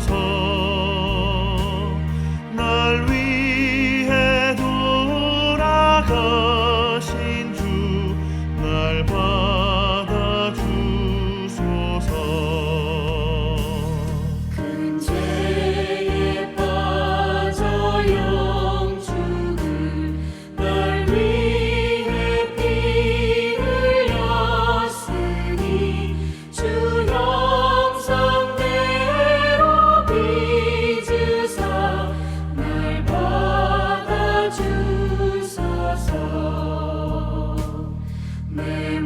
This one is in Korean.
los ojos. 주소서 내